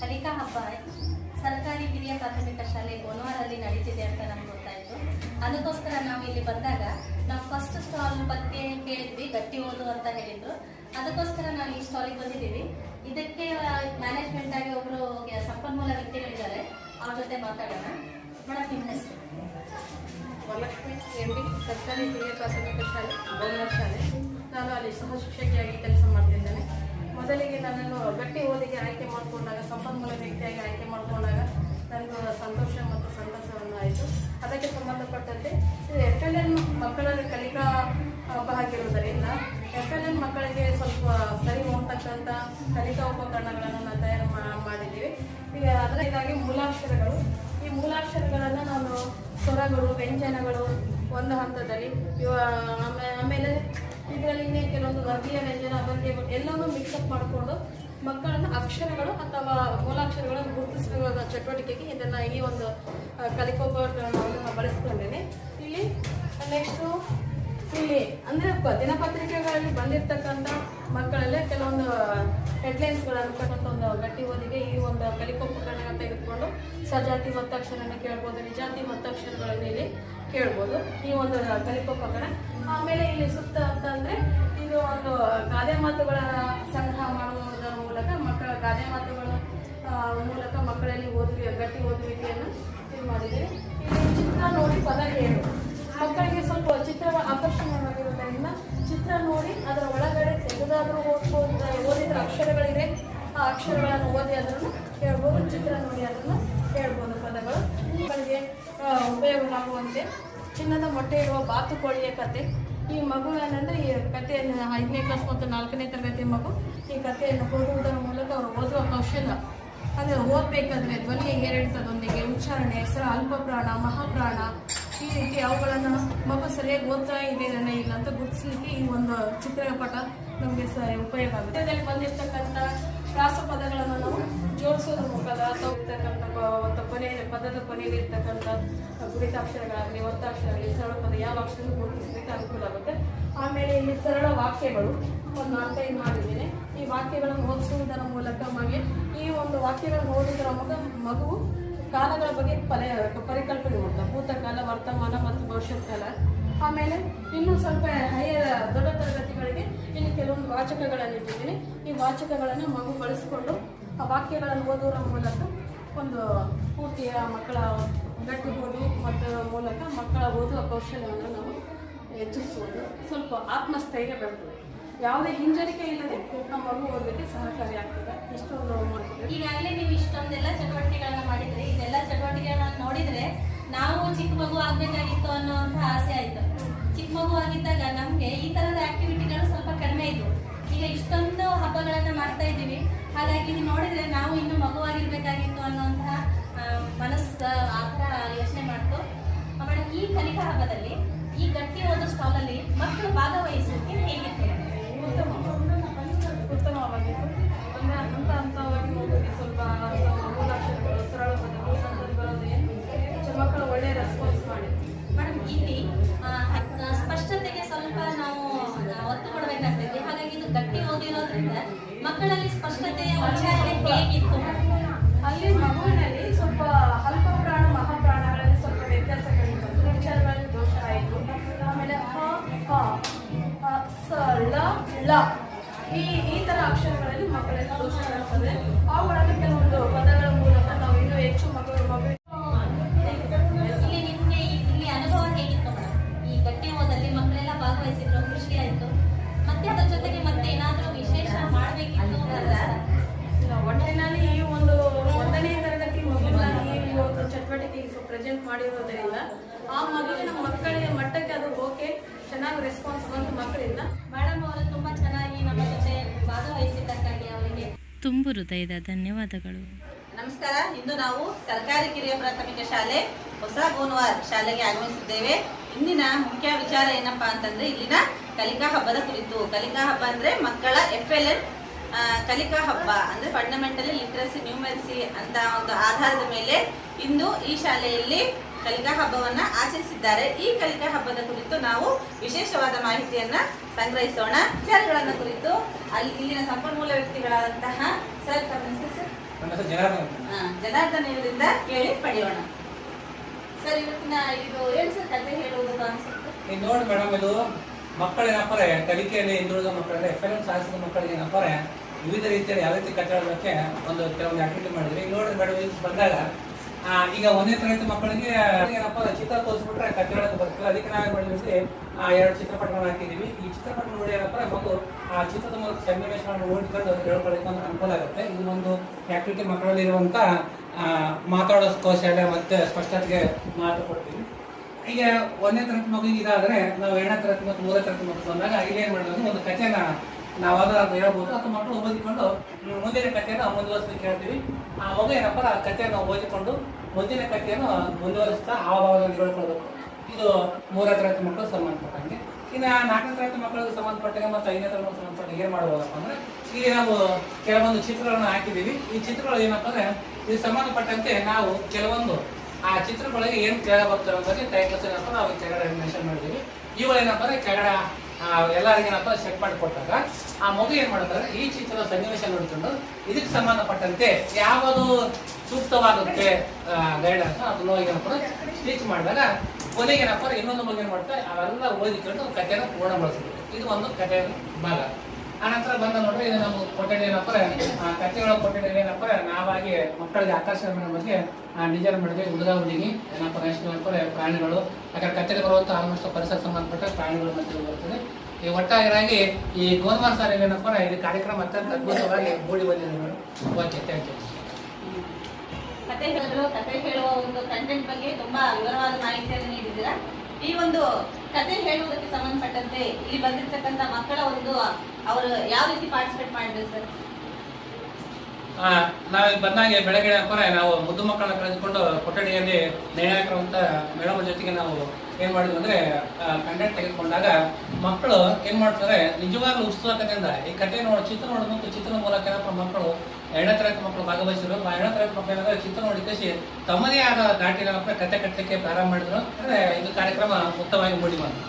ಕಲಿಕಾ ಹಬ್ಬ ಸರ್ಕಾರಿ ಹಿರಿಯ ಪ್ರಾಥಮಿಕ ಶಾಲೆ ಗೋನವಾರಲ್ಲಿ ನಡೀತಿದೆ ಅಂತ ನಮ್ಗೆ ಗೊತ್ತಾಯ್ತು. ಅದಕ್ಕೋಸ್ಕರ ನಾವು ಇಲ್ಲಿ ಬಂದಾಗ ನಾವು ಫಸ್ಟ್ ಸ್ಟಾಲ್ ಬಗ್ಗೆ ಕೇಳಿದ್ವಿ, ಗಟ್ಟಿ ಓದು ಅಂತ ಹೇಳಿದ್ರು. ಅದಕ್ಕೋಸ್ಕರ ನಾವು ಈ ಸ್ಟಾಲಿಗೆ ಬಂದಿದ್ದೀವಿ. ಇದಕ್ಕೆ ಮ್ಯಾನೇಜ್ಮೆಂಟ್ ಆಗಿ ಒಬ್ರು ಸಂಪನ್ಮೂಲ ವ್ಯಕ್ತಿಗಳಿದ್ದಾರೆ. ಅವ್ರ ಜೊತೆ ಮಾತಾಡೋಣ ಮೇಡಮ್ ನಿಮ್ಮ ಹೆಸರು ವರಲಕ್ಷ್ಮಿ ಎಂ ಬಿ ಸರ್ಕಾರಿ ಹಿರಿಯ ಪ್ರಾಥಮಿಕ ಶಾಲೆ ಗೌರವ ಶಾಲೆ. ನಾನು ಅಲ್ಲಿ ಸಹ ಶಿಕ್ಷಕಿಯಾಗಿ ಕೆಲಸ ಮಾಡ್ತಿದ್ದೇನೆ ಮೊದಲಿಗೆ ನನ್ನನ್ನು ಗಟ್ಟಿ ಓದಿಗೆ ಆಯ್ಕೆ ಮಾಡಿಕೊಂಡಾಗ, ಸಂಪನ್ಮೂಲ ವ್ಯಕ್ತಿಯಾಗಿ ಆಯ್ಕೆ ಮಾಡಿಕೊಂಡಾಗ ನನಗೂ ಸಂತೋಷ ಮತ್ತು ಸಂತಸವನ್ನು ಆಯಿತು ಅದಕ್ಕೆ ಸಂಬಂಧಪಟ್ಟಂತೆ ಎಫ್ ಎಲ್ ಎನ್ ಮಕ್ಕಳ ಕಲಿಕಾ ಹಬ್ಬ ಆಗಿರುವುದರಿಂದ ಎಫ್ ಎಲ್ ಎನ್ ಮಕ್ಕಳಿಗೆ ಸ್ವಲ್ಪ ಸರಿ ಹೋಗ್ತಕ್ಕಂಥ ಕಲಿಕಾ ಉಪಕರಣಗಳನ್ನು ನಾವು ತಯಾರು ಮಾಡಿದ್ದೀವಿ. ಈಗ ಅದರಿಂದಾಗಿ ಮೂಲಾಕ್ಷರಗಳು. ಈ ಮೂಲಾಕ್ಷರಗಳನ್ನು ನಾನು ಸ್ವರಗಳು, ವ್ಯಂಜನಗಳು ಒಂದು ಹಂತದಲ್ಲಿ ಆಮೇಲೆ ಇದರಲ್ಲಿ ಕೆಲವೊಂದು ವರ್ಗೀಯ ವ್ಯಂಜನ ವರ್ಗೀಯ ಎಲ್ಲವೂ ಮಿಕ್ಸಪ್ ಮಾಡಿಕೊಂಡು ಮಕ್ಕಳನ್ನು ಅಕ್ಷರಗಳು ಅಥವಾ ಮೂಲಾಕ್ಷರಗಳನ್ನು ಗುರುತಿಸುವ ಚಟುವಟಿಕೆಗೆ ಇದನ್ನು ಈ ಒಂದು ಆ, ಬಳಸ್ಕೊಂಡೇನೆ ಇಲ್ಲಿ ನೆಕ್ಸ್ಟು ಇಲ್ಲಿ ಅಂದ್ರೆ ದಿನಪತ್ರಿಕೆಗಳಲ್ಲಿ ಬಂದಿರತಕ್ಕಂಥ ಮಕ್ಕಳಲ್ಲೇ ಕೆಲವೊಂದು ಹೆಡ್ಲೈನ್ಸ್ಗಳು ಒಂದು ಗಟ್ಟಿ ಓದಿಗೆ ಈ ಒಂದು ಕಲಿಕೋಪಕರಣ ತೆಗೆದುಕೊಂಡು ಸಜಾತಿ ಒತ್ತಕ್ಷರನ ಕೇಳ್ಬೋದು, ನಿಜಾತಿ ಒತ್ತಕ್ಷರಗಳನ್ನು ಇಲ್ಲಿ ಕೇಳ್ಬೋದು, ಈ ಒಂದು ಕಲಿಕೋಪಕರಣ ಆಮೇಲೆ ಇಲ್ಲಿ ಸುತ್ತ ಅಂತಂದ್ರೆ ಇದು ಒಂದು ಗಾದೆ ಮಾತುಗಳ ಸಂಗ್ರಹ ಮಾಡುವುದರ ಮೂಲಕ ಮಕ್ಕಳ ಗಾದೆ ಮಾತುಗಳ ಮೂಲಕ ಮಕ್ಕಳಲ್ಲಿ ಓದುವ, ಗಟ್ಟಿ ಓದುವಿಕೆಯನ್ನು ಇದು ಮಾಡಿದ್ದೇವೆ. ಇಲ್ಲಿ ಚಿತ್ರ ನೋಡಿ ಪದ ಹೇಳು ಮಕ್ಕಳಿಗೆ ಸ್ವಲ್ಪ ಚಿತ್ರ ಆಕರ್ಷಣೀಯವಾಗಿರೋದ್ರಿಂದ ಚಿತ್ರ ನೋಡಿ ಅದರ ಒಳಗಡೆ ತೆಗೆದಾದರೂ ಓದ್ಬೋದು ಓದಿದ ಅಕ್ಷರಗಳಿದೆ. ಆ ಅಕ್ಷರಗಳನ್ನು ಓದಿ ಅದನ್ನು ಹೇಳ್ಬೋದು ಚಿತ್ರ ನೋಡಿ ಅದನ್ನು ಹೇಳ್ಬೋದು ಪದಗಳು. ಮಕ್ಕಳಿಗೆ ಉಪಯೋಗ ಉಪಯೋಗವಾಗುವಂತೆ. ಚಿನ್ನದ ಮೊಟ್ಟೆ ಇರುವ ಬಾತುಕೋಳಿಯ ಕತೆ. ಈ ಮಗು ಏನಂದ್ರೆ ಈ ಕಥೆಯನ್ನು ಐದನೇ ಕ್ಲಾಸ್ ಮತ್ತು ನಾಲ್ಕನೇ ತರಗತಿ ಮಗು ಈ ಕಥೆಯನ್ನು ಓದುವುದರ ಮೂಲಕ ಅವರು ಓದುವ ಕೌಶಲ್ಯ ಅಂದರೆ ಓದಬೇಕಾದ್ರೆ ಧ್ವನಿಯ ಏರಿಳಿತದೊಂದಿಗೆ ಉಚ್ಚಾರಣೆ, ಹೆಸರು, ಅಲ್ಪಪ್ರಾಣ, ಮಹಾಪ್ರಾಣ ಈ ರೀತಿ ಅವುಗಳನ್ನು ಮಗು ಸರಿಯಾಗಿ ಓದ್ತಾ ಇದೆ ಇಲ್ಲ ಅಂತ ಗುರುತಿಸಲಿಕ್ಕೆ ಈ ಒಂದು ಚಿತ್ರಪಟ ನಮಗೆ ಸ ಉಪಯೋಗ ಆಗುತ್ತೆ. ಬಂದಿರತಕ್ಕಂಥ ಪ್ರಾಸ ಪದಗಳನ್ನು ನಾವು ಜೋಡಿಸೋದ್ರ ಮೂಲಕ ಅಥವಾ ಪ- ಕೊನೆ ಪದದ ಕೊನೆಯಲ್ಲಿ ಇರ್ತಕ್ಕಂಥ ಗುರಿತಾಕ್ಷರಗಳಾಗಲಿ ಒತ್ತಾಕ್ಷರಗಳಾಗಲಿ ಸರಳ ಪದ ಯಾವ ಅಕ್ಷರ ಗುರುತಿಸಲಿಕ್ಕೆ ಅನುಕೂಲ ಆಗುತ್ತೆ. ಆಮೇಲೆ ಇಲ್ಲಿ ಸರಳ ವಾಕ್ಯಗಳು ಒಂದು ನಾಲ್ಕೈದು ಮಾಡಿದ್ದೇನೆ. ಈ ವಾಕ್ಯಗಳನ್ನು ಓದಿಸುವುದರ ಮೂಲಕ ಮಗೆ ಈ ಒಂದು ವಾಕ್ಯಗಳನ್ನು ಓದುವುದರ ಮೂಲಕ ಮಗುವು ಕಾಲಗಳ ಬಗ್ಗೆ ಪರಿ ಪರಿಕಲ್ಪನೆ ಮಾಡ್ತಾರೆ ಭೂತಕಾಲ ವರ್ತಮಾನ ಮತ್ತು ಭವಿಷ್ಯತ್ ಕಾಲ. ಆಮೇಲೆ ಇನ್ನೂ ಸ್ವಲ್ಪ ಹೈಯರ್ ದೊಡ್ಡ ತರಗತಿಗಳಿಗೆ ಇನ್ನು ಕೆಲವೊಂದು ವಾಚಕಗಳನ್ನು ಇಟ್ಟಿದ್ದೀನಿ. ಈ ವಾಚಕಗಳನ್ನು ಮಗು ಬಳಸಿಕೊಂಡು ಆ ವಾಕ್ಯಗಳನ್ನು ಓದುವುದರ ಮೂಲಕ ಒಂದು ಪೂರ್ತಿಯ ಮಕ್ಕಳ ಗಟ್ಟಿ ಓದು ಮತ್ತು ಮೂಲಕ ಮಕ್ಕಳ ಓದುವ ಕೌಶಲ್ಯವನ್ನು ನಾವು ಹೆಚ್ಚಿಸುವುದು ಸ್ವಲ್ಪ ಆತ್ಮಸ್ಥೈರ್ಯ ಬೆಳೆತದೆ ಯಾವುದೇ ಹಿಂಜರಿಕೆ ಇಲ್ಲದೆ ನಮ್ಮ ಮಗು ಓದಲಿಕ್ಕೆ ಸಹಕಾರಿಯಾಗ್ತದೆ ಇಷ್ಟೊಂದು ಮಾಡ್ತೀವಿ ಈಗಾಗಲೇ ನೀವು ಇಷ್ಟೊಂದೆಲ್ಲ ಚಟುವಟಿಕೆಗಳನ್ನ ಮಾಡಿದ್ರಿ, ಇದೆಲ್ಲ ಚಟುವಟಿಕೆಗಳನ್ನ ನೋಡಿದ್ರೆ ನಾವು ಚಿಕ್ಕ ಮಗು ಆಗ್ಬೇಕಾಗಿತ್ತು ಅನ್ನೋಂಥ ಆಸೆ ಆಯ್ತು. ಚಿಕ್ಕ ಮಗು ಆಗಿದ್ದಾಗ ನಮ್ಗೆ ಈ ತರದ ಆಕ್ಟಿವಿಟಿಗಳು ಸ್ವಲ್ಪ ಕಡಿಮೆ ಇದ್ವು. ಈಗ ಇಷ್ಟೊಂದು ಹಬ್ಬಗಳನ್ನ ಮಾಡ್ತಾ ಇದ್ದೀವಿ. ಹಾಗಾಗಿ ಇದು ನೋಡಿದ್ರೆ ನಾವು ಇನ್ನು ಮಗುವಾಗಿರ್ಬೇಕಾಗಿತ್ತು ಅನ್ನೋಂತಹ ಮನಸ್ಸು, ಆ ಯೋಚನೆ ಮಾಡ್ತು. ಆಮೇಲೆ ಈ ಕಲಿಕಾ ಹಬ್ಬದಲ್ಲಿ ಈ ಗಟ್ಟಿ ಓದೋ ಸ್ಟಾಲಲ್ಲಿ ಮಕ್ಕಳು ಭಾಗವಹಿಸೋಕೆ ಹೇಗಿತ್ತು ಉತ್ತಮ ಉತ್ತಮವಾಗಿತ್ತು ಅಂದರೆ ಹಂತ ಹಂತವಾಗಿ ಹೋಗೋದು ಸ್ವಲ್ಪ ಮೂಲಾಕ್ಷರಗಳು ಸರಳ ಪದಗಳು ಬರೋದು ಮಕ್ಕಳು ಒಳ್ಳೆಯ ರೆಸ್ಪಾನ್ಸ್ ಮಾಡಿದ್ರು ಮೇಡಮ್ ಇಲ್ಲಿ ಸ್ಪಷ್ಟತೆಗೆ ಸ್ವಲ್ಪ ನಾವು ಒತ್ತು ಕೊಡಬೇಕಾಗ್ತದೆ ಹಾಗಾಗಿ ಇದು ಗಟ್ಟಿ ಓದಿರೋದ್ರಿಂದ ಮಕ್ಕಳಲ್ಲಿ ಸ್ಪಷ್ಟತೆಯ ಉಚ್ಚಾರಣೆ ಹೇಗಿತ್ತು? ಅಲ್ಲಿ ಮಗುವಿನಲ್ಲಿ ಳ ಈ ಈ ಥರ ಅಕ್ಷರಗಳಲ್ಲಿ ಮಕ್ಕಳಲ್ಲಿ ದೋಷ ಆಗ್ತದೆ ಅವುಗಳಲ್ಲಿ ಕೆಲವೊಂದು ಪದಗಳ ಮೂಲಕ ನಾವು ಇನ್ನೂ ಹೆಚ್ಚು ಮಕ್ಕಳು ಮಗು ಇಲ್ಲಿ ನಿಮಗೆ ಇಲ್ಲಿ ಅನುಭವ ಹೇಗಿತ್ತು ಮೇಡಮ್? ಈ ಗಟ್ಟಿ ಓದಲ್ಲಿ ಮಕ್ಕಳೆಲ್ಲ ಭಾಗವಹಿಸಿದ್ರು ಖುಷಿ ಆಯ್ತು ಮತ್ತೆ ಅದ್ರ ಜೊತೆಗೆ ಮತ್ತೆ ಏನಾದರೂ ವಿಶೇಷ ಮಾಡಬೇಕಿತ್ತು ಒಟ್ಟಿನಲ್ಲಿ ಈ ಒಂದು ಒಂದನೇ ತರಗತಿ ಮಗುವಿನ ಈ ಒಂದು ಚಟುವಟಿಕೆಗೆ ಪ್ರೆಸೆಂಟ್ ಮಾಡಿರೋದ್ರಿಂದ ಆ ಮಗುವಿನ ಮಕ್ಕಳಿಗೆ ಮಟ್ಟಕ್ಕೆ ಅದು ಓಕೆ ಚೆನ್ನಾಗಿ ರೆಸ್ಪಾನ್ಸ್ ಬಂತು ಮಕ್ಕಳಿಂದ. ಮೇಡಮ್ ಅವರು ತುಂಬಾ ಚೆನ್ನಾಗಿ ನಮ್ಮ ಜೊತೆ ಭಾಗವಹಿಸಿದ್ದಕ್ಕಾಗಿ ಅವರಿಗೆ. ತುಂಬು ಹೃದಯದ ಧನ್ಯವಾದಗಳು. ನಮಸ್ಕಾರ. ಇಂದು ನಾವು ಸರ್ಕಾರಿ ಕಿರಿಯ ಪ್ರಾಥಮಿಕ ಶಾಲೆ ಹೊಸ ಗೋನ್ವಾರ್ ಶಾಲೆಗೆ ಆಗಮಿಸಿದ್ದೇವೆ. ಇಂದಿನ ಮುಖ್ಯ ವಿಚಾರ ಏನಪ್ಪಾ ಅಂತಂದ್ರೆ ಇಲ್ಲಿನ ಕಲಿಕಾ ಹಬ್ಬದ ಕುರಿತು. ಕಲಿಕಾ ಹಬ್ಬ ಅಂದ್ರೆ ಮಕ್ಕಳ ಎಫ್ ಎಲ್ ಎನ್ ಕಲಿಕಾ ಹಬ್ಬ. ಅಂದ್ರೆ ಫಂಡಮೆಂಟಲಿ ಲಿಟ್ರಸಿ ನ್ಯೂಮರಿಸಿ ಅಂತ ಒಂದು ಆಧಾರದ ಮೇಲೆ ಇಂದು ಈ ಶಾಲೆಯಲ್ಲಿ ಕಲಿಕಾ ಹಬ್ಬವನ್ನ ಆಚರಿಸಿದ್ದಾರೆ. ಈ ಕಲಿಕಾ ಹಬ್ಬದ ಕುರಿತು ನಾವು ವಿಶೇಷವಾದ ಮಾಹಿತಿಯನ್ನ ಸಂಗ್ರಹಿಸೋಣ. ವಿಚಾರಗಳನ್ನ ಕುರಿತು ಅಲ್ಲಿ ಇಲ್ಲಿನ ಸಂಪನ್ಮೂಲ ವ್ಯಕ್ತಿಗಳಾದಂತಹ ಸರ್ ಜನಾರ್ದನ ಇವರಿಂದ ಕೇಳಿ ಪಡೆಯೋಣ. ಸರ್ ಇವತ್ತಿನ ಇದು ಏನು ಸರ್ ಕತೆ ಹೇಳುವುದು ಈಗ ನೋಡಿ ಮೇಡಮ್ ಇದು ಮಕ್ಕಳೇನಪ್ಪರೆ ಕಲಿಕೆಯಲ್ಲಿ ಹಿಂದುಳಿದ ಮಕ್ಕಳಲ್ಲಿ ಎಫ್ ಎಲ್ ಎಂ ಸಾಧಿಸಿದ ಮಕ್ಕಳಿಗೆ ಏನಪ್ಪರೆ ವಿವಿಧ ರೀತಿಯಲ್ಲಿ ಯಾವ ರೀತಿ ಕಟ್ಟಡಕ್ಕೆ ಒಂದು ಕೆಲವೊಂದು ಆಕ್ಟಿವಿಟಿ ಮಾಡಿದ್ರೆ ನೋಡಿದ್ರೆ ಮೇಡಮ್ ಇದು ಬಂದಾಗ ಈಗ ಒಂದನೇ ತರಗತಿ ಮಕ್ಕಳಿಗೆ, ಏನಪ್ಪ, ಚಿತ್ರ ತೋರಿಸ್ಬಿಟ್ರೆ ಕಟ್ಟಡಕ್ಕೆ ಬರ್ತದೆ ಅದಕ್ಕೆ ನಾವು ಮಾಡಿದ್ವಿ, ಆ, ಎರಡು ಚಿತ್ರಪಟಗಳನ್ನ ಹಾಕಿದೀವಿ ಈ ಚಿತ್ರಪಟ ನೋಡಿ ಏನಪ್ಪ ಮಗು ಆ, ಚಿತ್ರದ ಮೂಲಕ ಸನ್ನಿವೇಶಗಳನ್ನು ನೋಡ್ಕೊಂಡು ಹೇಳ್ಕೊಳಕ್ಕೆ ಒಂದು ಅನುಕೂಲ ಆಗುತ್ತೆ. ಇದು ಒಂದು ಆಕ್ಟಿವಿಟಿ ಮಕ್ಕಳಲ್ಲಿ ಇರುವಂತ ಮಾತಾಡೋ ಕೌಶಲ್ಯ ಮತ್ತೆ ಸ್ಪಷ್ಟತೆಗೆ ಮಾತು ಕೊಡ್ತೀವಿ. ಈಗ ಒಂದನೇ ತರಗತಿ ಮಗುವಿಗೆ ಇದಾದ್ರೆ, ನಾವು ಎರಡನೇ ತರಗತಿ ಮತ್ತು ಮೂರನೇ ತರಗತಿ ಮಕ್ಕಳು ಬಂದಾಗ ಇಲ್ಲಿ ಏನ್ ಮಾಡೋದು? ಒಂದು ಕಥೆನ ನಾವಾದ್ರೂ ಅದು ಹೇಳ್ಬೋದು. ಅಥವಾ ಮಕ್ಕಳು ಓದಿಕೊಂಡು ಮುಂದಿನ ಕಥೆಯನ್ನು ಮುಂದುವರಿಸಲಿಕ್ಕೆ ಹೇಳ್ತೀವಿ. ಆ ಮಗು ಏನಪ್ಪ, ಆ ಕಥೆಯನ್ನು ಓದಿಕೊಂಡು ಮುಂದಿನ ಕಥೆಯನ್ನು ಮುಂದುವರಿಸ್ತಾ ಆ ಭಾವದಲ್ಲಿ ಹೇಳ್ಕೊಳ್ಬೇಕು ಇದು ಮೂರನೇ ತರಗತಿ ಮಕ್ಕಳು ಸಂಬಂಧಪಟ್ಟಂಗೆ. ಇನ್ನು ನಾಲ್ಕನೇ ತರಗತಿ ಮಕ್ಕಳಿಗೆ ಸಂಬಂಧಪಟ್ಟಂಗೆ ಮತ್ತು ಐದನೇ ತರಗತಿ ಸಂಬಂಧಪಟ್ಟಂಗೆ ಏನು ಮಾಡ್ಬೋದಪ್ಪ ಅಂದ್ರೆ, ಇಲ್ಲಿ ನಾವು ಕೆಲವೊಂದು ಚಿತ್ರಗಳನ್ನು ಹಾಕಿದ್ದೀವಿ. ಈ ಚಿತ್ರಗಳು ಏನಪ್ಪ ಅಂದರೆ, ಇದು ಸಂಬಂಧಪಟ್ಟಂತೆ ನಾವು ಕೆಲವೊಂದು ಆ ಚಿತ್ರಗಳಿಗೆ ಏನು ಕೆಳಗೆ ಬರ್ತವೆ ಅನ್ನೋದಕ್ಕೆ ಟೈಟಲ್ಸ್ ಏನಪ್ಪ ನಾವು ಕೆಳಗಡೆ ಮೆನ್ಷನ್ ಮಾಡಿದ್ದೀವಿ. ಇವುಗಳೇನಪ್ಪ ಅಂದ್ರೆ, ಕೆಳಗಡೆ ಎಲ್ಲರಿಗೆ ಏನಪ್ಪ ಸೆಟ್ ಮಾಡಿ ಕೊಟ್ಟಾಗ ಆ ಮಗು ಏನ್ ಮಾಡ್ತಾರೆ ಈ ಚಿತ್ರದ ಸನ್ನಿವೇಶ ನೋಡಿಕೊಂಡು ಇದಕ್ಕೆ ಸಂಬಂಧಪಟ್ಟಂತೆ ಯಾವುದು ಸೂಕ್ತವಾಗುತ್ತೆ ಗೈಡೆನ್ಸ್ ಅದನ್ನ ಏನಪ್ಪ ಸ್ಟಿಚ್ ಮಾಡಿದಾಗ ಕೊನೆಗೆ ಏನಪ್ಪ ಇನ್ನೊಂದು ಮಗು ಏನ್ ಮಾಡ್ತಾರೆ ಅವೆಲ್ಲ ಓದಿಕೊಂಡು ಕಥೆನ ಪೂರ್ಣಗೊಳಿಸಬೇಕು. ಇದು ಒಂದು ಕಥೆಯ ಭಾಗ. ಆನಂತರ ಬಂದ ನೋಡ್ರಿ, ಇದು ನಮ್ಮ ಕೊಠಡಿ ಏನಪ್ಪ ಕಥೆಗಳ ಕೊಠಡಿ ಏನಪ್ಪ ನಾವಾಗಿ ಮಕ್ಕಳಿಗೆ ಆಕರ್ಷಣೆ ಬಗ್ಗೆ ಡಿಸೈನ್ ಮಾಡಿದ್ವಿ, ಹುಡುಗ, ಹುಡುಗಿ, ಏನಪ್ಪ ಏನಪ್ಪ ಪ್ರಾಣಿಗಳು. ಯಾಕಂದ್ರೆ ಕಥೆಗೆ ಬರುವಂತ ಆಲ್ಮೋಸ್ಟ್ ಪರಿಸರ ಸಂಬಂಧಪಟ್ಟ ಪ್ರಾಣಿಗಳು ಮಧ್ಯೆ ಬರ್ತದೆ. ಈ ಒಟ್ಟಾಗಿರಾಗಿ ಈ ಗೋಲ್ಮಾರ್ ಸರ್ ಏನಪ್ಪ ಇದು ಕಾರ್ಯಕ್ರಮ ಅತ್ಯಂತ ಅದ್ಭುತವಾಗಿ ಮೂಡಿ ಬಂದಿದೆ ಮೇಡಮ್ ಓಕೆ ಥ್ಯಾಂಕ್ ಯು ಕತೆ ಹೇಳಿದ್ರು, ಕತೆ ಹೇಳುವ ಒಂದು ಕಂಟೆಂಟ್ ಬಗ್ಗೆ ತುಂಬಾ ವಿವರವಾದ ಮಾಹಿತಿಯನ್ನು ನೀಡಿದ್ದೀರಾ? ಈ ಒಂದು ಕತೆ ಹೇಳುವುದಕ್ಕೆ ಸಂಬಂಧಪಟ್ಟಂತೆ ಇಲ್ಲಿ ಬಂದಿರತಕ್ಕಂತ ಮಕ್ಕಳ ಒಂದು ಅವರು ಯಾವ ರೀತಿ ಪಾರ್ಟಿಸಿಪೇಟ್ ಮಾಡಿದ್ರು ಸರ್ ನಾವೀಗ ಬಂದಾಗೆ ಬೆಳಗ್ಗೆ ಏನಪ್ಪ ನಾವು ಮುದ್ದು ಮಕ್ಕಳನ್ನ ಕಳೆದುಕೊಂಡು ಕೊಠಡಿಯಲ್ಲಿ ನಿರ್ಣಾಯಕರು ಅಂತ ಮೇಡಮ್ ಜೊತೆಗೆ ನಾವು ಏನ್ ಮಾಡಿದ್ವಿ ಅಂದ್ರೆ ಕಂಟೆಂಟ್ ತೆಗೆದುಕೊಂಡಾಗ ಮಕ್ಕಳು ಏನ್ ಮಾಡ್ತಾರೆ, ನಿಜವಾಗ್ಲೂ ಉತ್ಸುಕತೆಯಿಂದ ಈ ಕಥೆ ನೋಡಿ, ಚಿತ್ರ ನೋಡಬೇಕು ಚಿತ್ರದ ಮೂಲಕ ಏನಪ್ಪ ಮಕ್ಕಳು ಎರಡನೇ ತರಗತಿ ಮಕ್ಕಳು ಭಾಗವಹಿಸಿದ್ರು. ಎರಡನೇ ತರಗತಿ ಮಕ್ಕಳು ಏನಂದ್ರೆ ಚಿತ್ರ ನೋಡಿ ಕಸಿ ತಮ್ಮದೇ ಆದ ದಾಟಿನ ಕತೆ ಕಟ್ಟಲಿಕ್ಕೆ ಪ್ರಾರಂಭ ಮಾಡಿದ್ರು. ಅಂದ್ರೆ ಇದು ಕಾರ್ಯಕ್ರಮ ಉತ್ತಮವಾಗಿ ಮೂಡಿ ಬಂತು.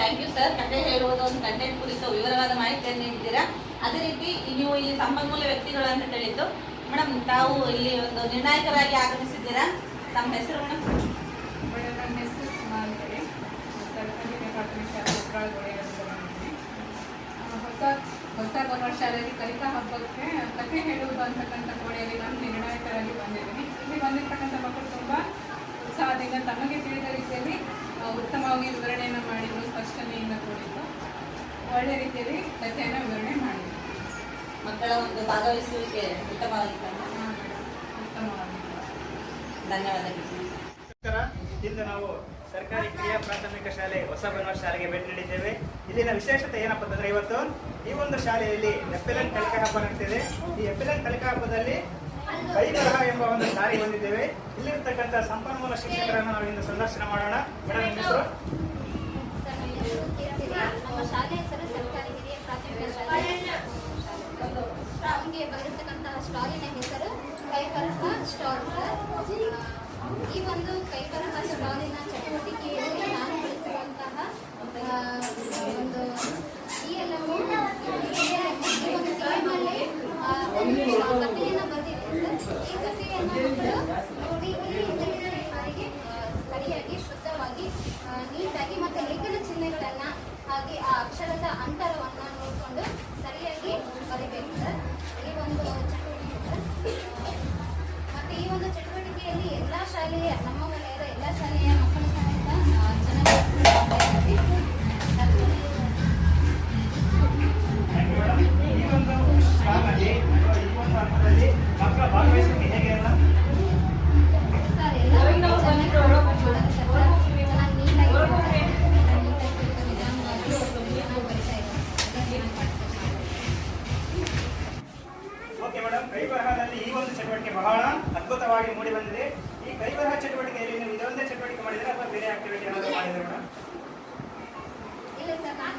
ಥ್ಯಾಂಕ್ ಯು ಸರ್ ಕತೆ ಹೇಳುವುದು ಒಂದು ಕಂಟೆಂಟ್ ಕುರಿತು ವಿವರವಾದ ಮಾಹಿತಿಯನ್ನು ನೀಡಿದ್ದೀರಾ? ಅದೇ ರೀತಿ ನೀವು ಇಲ್ಲಿ ಸಂಪನ್ಮೂಲ ವ್ಯಕ್ತಿಗಳು ಅಂತ ಹೇಳಿದ್ದು, ಮೇಡಮ್, ತಾವು ಇಲ್ಲಿ ಒಂದು ನಿರ್ಣಾಯಕರಾಗಿ ಆಗಮಿಸಿದ್ದೀರಾ? ತಮ್ಮ ಹೆಸರು ಮೇಡಮ್? ಹೆಸರು ಅಂತೇಳಿ ಹೊಸ ಹೊಸ ಗೌರ್ಮೆಂಟ್ ಶಾಲೆಯಲ್ಲಿ ಕಲಿಕಾ ಹಬ್ಬಕ್ಕೆ ಕಥೆ ಹೇಳುವುದು ಅಂತಕ್ಕಂಥ ಕೋಣೆಯಲ್ಲಿ ನಾನು ನಿರ್ಣಾಯಕರಾಗಿ ಬಂದಿದ್ದೀನಿ. ಇಲ್ಲಿ ಬಂದಿರ್ತಕ್ಕಂಥ ಮಕ್ಕಳು ತುಂಬ ಉತ್ಸಾಹದಿಂದ ತಮಗೆ ತಿಳಿದ ರೀತಿಯಲ್ಲಿ ಉತ್ತಮವಾಗಿ ವಿವರಣೆಯನ್ನು ಮಾಡಿದ್ದು, ಸ್ಪಷ್ಟನೆಯಿಂದ ಕೂಡಿದ್ದು, ಒಳ್ಳೆ ರೀತಿಯಲ್ಲಿ ಕಥೆಯನ್ನು ವಿವರಣೆ ಮಾಡಿದ್ರು. ಮಕ್ಕಳ ಒಂದು ಭಾಗವಹಿಸುವಿಕೆ ಧನ್ಯವಾದಗಳು. ಇಂದು ನಾವು ಸರ್ಕಾರಿ ಕಿರಿಯ ಪ್ರಾಥಮಿಕ ಶಾಲೆ ಹೊಸ ಬರುವ ಶಾಲೆಗೆ ಭೇಟಿ ನೀಡಿದ್ದೇವೆ. ಇಲ್ಲಿನ ವಿಶೇಷತೆ ಏನಪ್ಪ ಅಂತಂದ್ರೆ ಇವತ್ತು ಈ ಒಂದು ಶಾಲೆಯಲ್ಲಿ ಎಫ್ ಎಲ್ ಎನ್ ಕಲಿಕಾ ಹಬ್ಬ ನಡೆಸಿದೆ ಈ ಎಫ್ ಎಲ್ ಎನ್ ಕಲಿಕಾ ಹಬ್ಬದಲ್ಲಿ ಕೈಬರಹ ಎಂಬ ಒಂದು ಶಾಲೆ ಹೊಂದಿದ್ದೇವೆ. ಇಲ್ಲಿರ್ತಕ್ಕಂಥ ಸಂಪನ್ಮೂಲ ಶಿಕ್ಷಕರನ್ನು ನಾವು ಇಂದು ಸಂದರ್ಶನ ಮಾಡೋಣ. ಮೇಡಮ್ ಹೆಸರು ಸರ್, ನಮ್ಮ ಹೆಸರು ಕೀರ್ತಿ. ನಮ್ಮ ಶಾಲೆ ಹೆಸರು ಸರ್ಕಾರಿ ಹಿರಿಯ ಪ್ರಾಥಮಿಕ ಶಾಲೆ ನಮಗೆ ಬಂದಿರತಕ್ಕಂತಹ ಸ್ಟಾಲಿನ ಹೆಸರು ಕೈಬರಹ ಸ್ಟಾಲ್ ಸರ್ ಆ, ಈ ಒಂದು ಕೈಬರಹ ಸ್ಟಾಲಿನ ಈ ಕೈಬರಹ ಚಟುವಟಿಕೆ ನೀವು ಇದೊಂದೇ ಚಟುವಟಿಕೆ ಮಾಡಿದ್ರೆ ಅಥವಾ ಬೇರೆ ಆಕ್ಟಿವಿಟಿ ಏನಾದರೂ ಮಾಡಿದ್ರೆ ಮೇಡಮ್? ಇಲ್ಲ ಸರ್, ನಾನು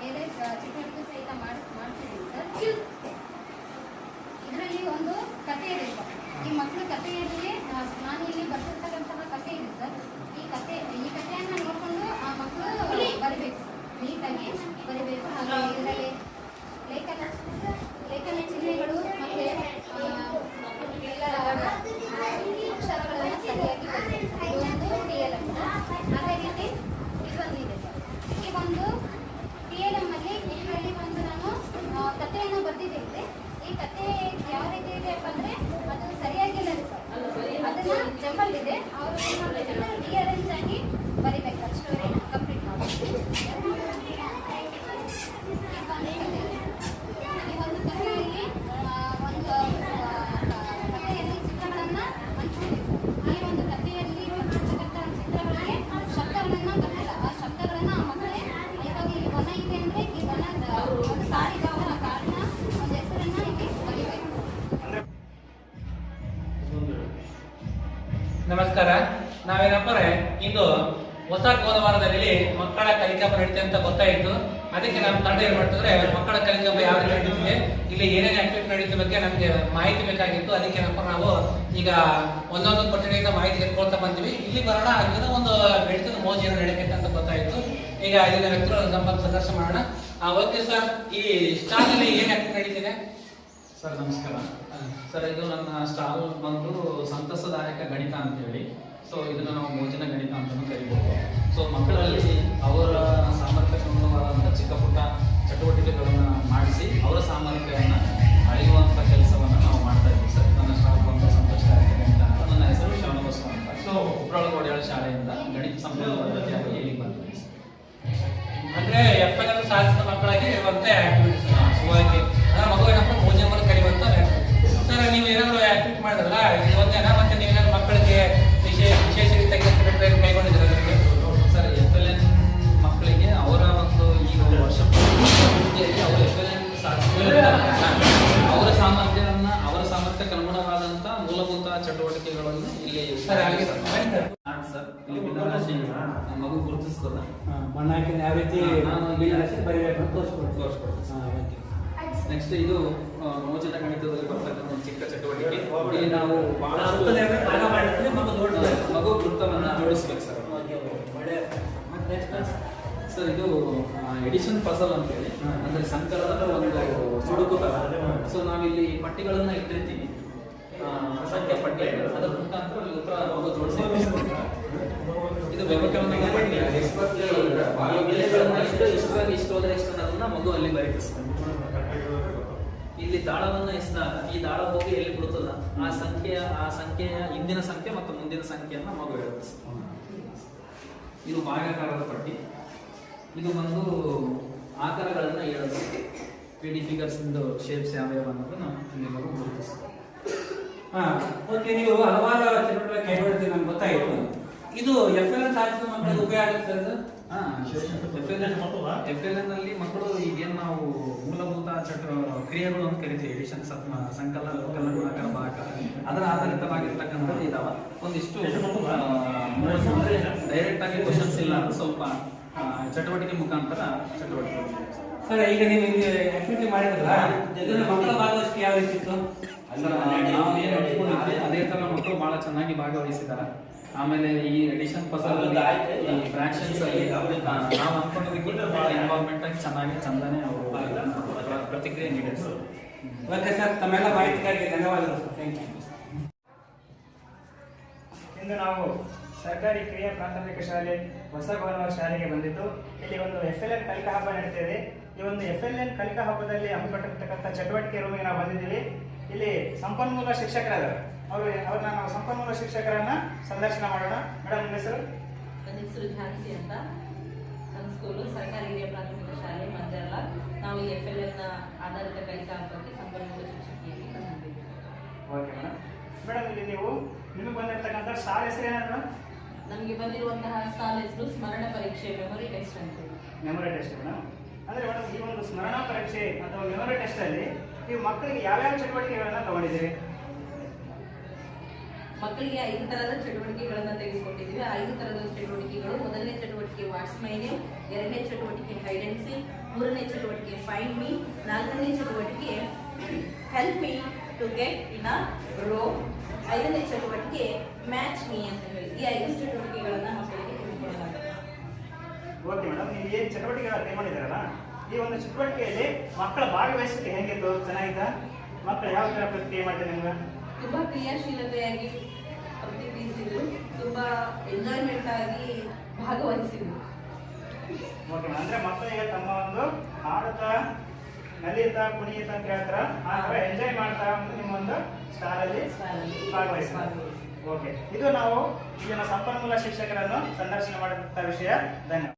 ಬೇರೆ ಚಟುವಟಿಕೆ ಸಹಿತ ಮಾಡ್ತಿದ್ದೀನಿ ಸರ್. ಇದರಲ್ಲಿ ಒಂದು ಕಥೆ ಇದೆ ಈ ಮಕ್ಕಳ ಕಥೆಯಲ್ಲಿ ನಾನು ಇಲ್ಲಿ ಬರ್ತಿರ್ತಕ್ಕಂತಹ ಕಥೆ ಇದೆ ಸರ್. ಈ ಕಥೆ, ಈ ಕಥೆಯನ್ನು ನೋಡ್ಕೊಂಡು ಆ ಮಕ್ಕಳು ಬರಬೇಕು ನೀಟಾಗಿ ಬರಬೇಕು. ಹಾಗೆ ಇದರಲ್ಲಿ ಲೇಖನ ಲೇಖನ ಚಿಹ್ನೆಗಳು ಮತ್ತೆ ಅಂತ ಗೊತ್ತಾಯಿತು. ಅದಕ್ಕೆ ನಮ್ಮ ತಂಡ ಏನ್ ಮಾಡ್ತಿದ್ರೆ ಮಕ್ಕಳ ಕಲಿಕಾ ಯಾವ ರೀತಿ ನಡೀತಿದೆ ಇಲ್ಲಿ ಏನೇನು ಆಕ್ಟಿವಿಟಿ ನಡೀತಿದೆ ಬಗ್ಗೆ ನಮಗೆ ಮಾಹಿತಿ ಬೇಕಾಗಿತ್ತು. ಅದಕ್ಕೆ ಏನಪ್ಪ ನಾವು ಈಗ ಒಂದೊಂದು ಕೊಠಡಿಯಿಂದ ಮಾಹಿತಿ ಎತ್ಕೊಳ್ತಾ ಬಂದ್ವಿ. ಇಲ್ಲಿ ಬರೋಣ ಆಗಿನ ಒಂದು ಬೆಳೆದ ಮೋಜ್ ಏನು ನಡೀತೈತೆ ಅಂತ ಗೊತ್ತಾಯಿತು. ಈಗ ಇಲ್ಲಿನ ವ್ಯಕ್ತಿಗಳ ಸಂಪರ್ಕ ಸಂದರ್ಶನ ಮಾಡೋಣ. ಓಕೆ ಸರ್ ಈ ಸ್ಟಾಲ್ ಅಲ್ಲಿ ಏನ್ ಆಕ್ಟಿವಿಟಿ ನಡೀತಿದೆ? ಸರ್ ನಮಸ್ಕಾರ. ಸರ್ ಇದು ನನ್ನ ಸ್ಟಾಲ್ ಬಂದು ಸಂತಸದಾಯಕ ಗಣಿತ ಅಂತೇಳಿ. ಸೊ ಇದನ್ನು ನಾವು ಮೋಜಿನ ಗಣಿತ ಅಂತಲೂ ಕರಿಬೋದು. ಸೊ ಮಕ್ಕಳಲ್ಲಿ ಅವರ ಸಾಮರ್ಥ್ಯಕ್ಕನುಗುಣವಾದಂಥ ಚಿಕ್ಕ ಪುಟ್ಟ ಚಟುವಟಿಕೆಗಳನ್ನು ಮಾಡಿಸಿ ಅವರ ಸಾಮರ್ಥ್ಯವನ್ನು ಅಳೆಯುವಂಥ ಕೆಲಸವನ್ನು ಚಟುವಟಿಕೆಗಳನ್ನು ಇಲ್ಲಿ ಆರ್ಟ್ ಸರ್. ಇಲ್ಲಿ ಭಿನ್ನರಾಶಿ ನಮ್ಮ ಮಗು ಗುರುತಿಸ್ತದ ಮಣ್ಣು ಹಾಕಿದ್ರೆ ಯಾವ ರೀತಿ ನಾನು ಬೀಜರಾಶಿ ಬರೀಬೇಕು ತೋರಿಸ್ಕೊಡ್ತೀವಿ ತೋರಿಸ್ಕೊಡ್ತೀನಿ. ಹಾ, ನೆಕ್ಸ್ಟ್ ಇದು ಮೋಚನ ಗಣಿತದಲ್ಲಿ ಬರ್ತಕ್ಕಂಥ ಒಂದು ಚಿಕ್ಕ ಚಟುವಟಿಕೆ. ಇಲ್ಲಿ ನಾವು ಬಹಳಷ್ಟು ಮಗು ವೃತ್ತವನ್ನು ಜೋಡಿಸ್ಬೇಕು ಸರ್. ಓಕೆ. ಮತ್ತೆ? ಸರ್ ಇದು ಎಡಿಷನ್ ಫಸಲ್ ಅಂತೇಳಿ. ಅಂದ್ರೆ ಸಂಕಲನದ ಒಂದು ಸುಡುಕು ತರ. ಸೊ ನಾವಿಲ್ಲಿ ಪಟ್ಟಿಗಳನ್ನ ಇಟ್ಟಿರ್ತೀವಿ. ಪಟ್ಟಿ ಅದರ ಮುಖಾಂತರ ಇಲ್ಲಿ ಉತ್ತರ ಮಗು ಜೋಡಿಸಿ. ಇದು ಈ ಬೆಲೆಗಳನ್ನ ಇಷ್ಟು ಇಷ್ಟವಾಗಿ ಇಷ್ಟು ಹೋದ್ರೆ ಎಷ್ಟು ಅನ್ನೋದನ್ನ ಮಗು ಅಲ್ಲಿ ಬರೀತೆ ಇಲ್ಲಿ ದಾಳವನ್ನ ಇಷ್ಟ, ಈ ದಾಳ ಹೋಗಿ ಎಲ್ಲಿ ಬಿಡುತ್ತದ ಆ ಸಂಖ್ಯೆಯ ಆ ಸಂಖ್ಯೆಯ, ಹಿಂದಿನ ಸಂಖ್ಯೆ ಮತ್ತು ಮುಂದಿನ ಸಂಖ್ಯೆಯನ್ನ ಮಗು ಹೇಳುತ್ತೆ. ಇದು ಬಾಹ್ಯಾಕಾರದ ಪಟ್ಟಿ. ಇದು ಬಂದು ಆಕಾರಗಳನ್ನ ಹೇಳೋದು ತ್ರೀ ಡಿ ಫಿಗರ್ಸ್ ಶೇಪ್ಸ್ ಯಾವ್ಯಾವ ಅನ್ನೋದನ್ನ ಇಲ್ಲಿ ಮಗು ಗುರುತಿಸ್ತದೆ ಹಾ ಓಕೆ ನೀವು ಹಲವಾರು ಚಟುವಟಿಕೆ ಕೈಗೊಳ್ತೀವಿ ನಮ್ಗೆ ಗೊತ್ತಾಯಿತು. ಇದು ಎಫ್ ಎಲ್ ಸಾಧಿಸಿದ ಮಕ್ಕಳಿಗೆ ಉಪಯೋಗ ಆಗುತ್ತೆ sir? F L F L N ಅಲ್ಲಿ ಮಕ್ಕಳು ಈಗೇನು ನಾವು ಮೂಲಭೂತ ಚಟ ಕ್ರಿಯೆಗಳು ಅಂತ ಕರಿತೀವಿ. ಎಡಿಷನ್ ಸಂಕಲನ ಲೋಕಲ ಗುಣಕರ ಭಾಗ. ಅದರ ಆಧಾರಿತವಾಗಿರ್ತಕ್ಕಂಥದ್ದು ಇದಾವ. ಒಂದಿಷ್ಟು ಡೈರೆಕ್ಟ್ ಆಗಿ ಕ್ವಶನ್ಸ್ ಇಲ್ಲ. ಸ್ವಲ್ಪ ಚಟುವಟಿಕೆ ಮುಖಾಂತರ ಚಟುವಟಿಕೆ. ಸರ್ ಈಗ ನೀವು ಇಲ್ಲಿ ಆಕ್ಟಿವಿಟಿ ಮಾಡಿದ್ರಲ್ಲ ಇದನ್ನ ಮಕ್ಕಳ ಭಾಗವಹಿಸಿಕೆ ಯಾವ ರೀತಿ ಇತ್ತು? ನಾವು ಏನು ಅನ್ಕೊಂಡಿದ್ವಿ ಅದೇ ತರ ಮಕ್ಕಳು ಬಹಳ ಚೆನ್ನಾಗಿ ಭಾಗವಹಿಸಿದ್ದಾರೆ. ಆಮೇಲೆ ಈ ಎಡಿಷನ್ ಫಸಲ್ ಈ ಫ್ರಾಕ್ಷನ್ಸ್ ಅಲ್ಲಿ ನಾವು ಅನ್ಕೊಂಡಿದ್ದಕ್ಕಿಂತ ಬಹಳ ಇನ್ವಾಲ್ವ್ಮೆಂಟ್ ಆಗಿ ಚೆನ್ನಾಗಿ ಚಂದನೆ ಅವರು ಪ್ರತಿಕ್ರಿಯೆ ನೀಡಿದ್ರು. ಓಕೆ ಸರ್ ತಮ್ಮೆಲ್ಲ ಮಾಹಿತಿಗಾಗಿ ಧನ್ಯವಾದಗಳು ಸರ್. ಥ್ಯಾಂಕ್ ಯು ಇಂದು ನಾವು ಸರ್ಕಾರಿ ಕಿರಿಯ ಪ್ರಾಥಮಿಕ ಶಾಲೆ ಹೊಸ ಗೌರವ ಶಾಲೆಗೆ ಬಂದಿದ್ದು. ಇಲ್ಲಿ ಒಂದು ಎಫ್ ಎಲ್ ಎನ್ ಕಲಿಕಾ ಹಬ್ಬ ನಡೀತಿದೆ ಈ ಒಂದು ಎಫ್ ಎಲ್ ಎನ್ ಕಲಿಕಾ ಹಬ್ಬದಲ್ಲಿ ಹಮ್ಮಿಕೊಂಡಿರ್ತಕ್ಕಂಥ ಚಟುವಟಿಕೆ ರೂಮಿಗೆ ನಾವು ಬಂದಿದ್ದೀವಿ. ಇಲ್ಲಿ ಸಂಪನ್ಮೂಲ ಶಿಕ್ಷಕರಾದರು ಅವರು ಅವ್ರನ್ನ ನಾವು ಸಂಪನ್ಮೂಲ ಶಿಕ್ಷಕರನ್ನ ಸಂದರ್ಶನ ಮಾಡೋಣ. ಮೇಡಮ್ ನಿಮ್ಮ ಹೆಸರು? ನನ್ನ ಹೆಸರು ಝಾನ್ಸಿ ಅಂತ. ನಮ್ಮ ಸ್ಕೂಲು ಸರ್ಕಾರಿ ಹಿರಿಯ ಪ್ರಾಥಮಿಕ ಶಾಲೆ ಮಂಜಲ್ಲ ನಾವು ಈ ಎಫ್ ಎಲ್ ಎನ್ ಆಧಾರಿತ ಕಲಿಕಾ ಹಬ್ಬಕ್ಕೆ ಸಂಪನ್ಮೂಲ ಶಿಕ್ಷಕಿಯಲ್ಲಿ ಬಂದಿದ್ದೇವೆ. Okay madam. ಮೇಡಮ್ ಇಲ್ಲಿ ನೀವು ನಿಮಗೆ ಬಂದಿರತಕ್ಕಂಥ ಶಾಲೆ ಹೆಸರು ಏನಾದ್ರು ನಮಗೆ ಬಂದಿರುವಂತಹ ಸ್ಟಾಲ್ ಹೆಸರು ಸ್ಮರಣ ಪರೀಕ್ಷೆ ಮೆಮೊರಿ ಟೆಸ್ಟ್ ಅಂತ ಮೆಮೊರಿ ಟೆಸ್ಟ್ ಮೇಡಮ್. ಅಂದ್ರೆ ಮೇಡಮ್ ಈ ಒಂದು ಸ್ಮರಣಾ ಪರೀಕ್ಷೆ ಅಥವಾ ಮೆಮೊರಿ ಟೆಸ್ಟ್ ಅಲ್ಲಿ ನೀವು ಮಕ್ಕಳಿಗೆ ಯಾವ್ಯಾವ ಚಟುವಟಿಕೆಗಳನ್ನ ತಗೊಂಡಿದ್ದೀರಿ? ಮಕ್ಕಳಿಗೆ ಐದು ತರದ ಚಟುವಟಿಕೆಗಳನ್ನು ತೆಗೆದುಕೊಂಡಿದ್ದೀವಿ ಐದು ತರದ ಚಟುವಟಿಕೆಗಳು ಮೊದಲನೇ ಚಟುವಟಿಕೆ ವಾಟ್ಸ್ ಮೈ ನೇಮ್ ಎರಡನೇ ಚಟುವಟಿಕೆ ಅಂಡ್ ಮೂರನೇ ಚಟುವಟಿಕೆ ಫೈಂಡ್ ಮೀ ನಾಲ್ಕನೇ ಚಟುವಟಿಕೆ help me to get in a row ಐದನೇ ಚಟುವಟಿಕೆ ಮ್ಯಾಚ್ ಮೀ ಅಂತ ಹೇಳಿ. ಈ ಐದು ಚಟುವಟಿಕೆಗಳನ್ನು ಓಕೆ ಮೇಡಮ್ ನೀವು ಏನು ಚಟುವಟಿಕೆಗಳ ತಗೊಂಡಿದ್ದೀರಲ್ಲ ಈ ಒಂದು ಚಟುವಟಿಕೆಯಲ್ಲಿ ಮಕ್ಕಳ ಭಾಗವಹಿಸಿಕೆ ಹೇಗಿತ್ತು ಚೆನ್ನಾಗಿದ್ದ ಮಕ್ಕಳು ಯಾವ ಥರ ಪ್ರತಿಕ್ರಿಯೆ ಮಾಡಿದೆ ನಿಮ್ಗೆ? ತುಂಬಾ ಕ್ರಿಯಾಶೀಲತೆಯಾಗಿ ಪ್ರತಿಕ್ರಿಯಿಸಿದ್ರು ತುಂಬಾ ಎಂಜಾಯ್ಮೆಂಟ್ ಆಗಿ ಭಾಗವಹಿಸಿದ್ರು. ಓಕೆ ಮೇಡಮ್ ಅಂದರೆ ಮಕ್ಕಳಿಗೆ ತಮ್ಮ ಒಂದು ಆಡತ ನಲಿಯುತ್ತಾ ಕುಣಿಯುತ್ತಾ ಅಂತ ಹೇಳ್ತಾರ ಆ ಥರ ಎಂಜಾಯ್ ಮಾಡ್ತಾ ಅಂತ ನಿಮ್ಮ ಒಂದು ಸ್ಟಾರಲ್ಲಿ ಅಲ್ಲಿ ಭಾಗವಹಿಸ್ತಾರೆ ಓಕೆ ಇದು ನಾವು ಈಗ ಸಂಪನ್ಮೂಲ ಶಿಕ್ಷಕರನ್ನು ಸಂದರ್ಶನ ಮಾಡಿದಂಥ ವಿಷಯ. ಧನ್ಯವಾದ.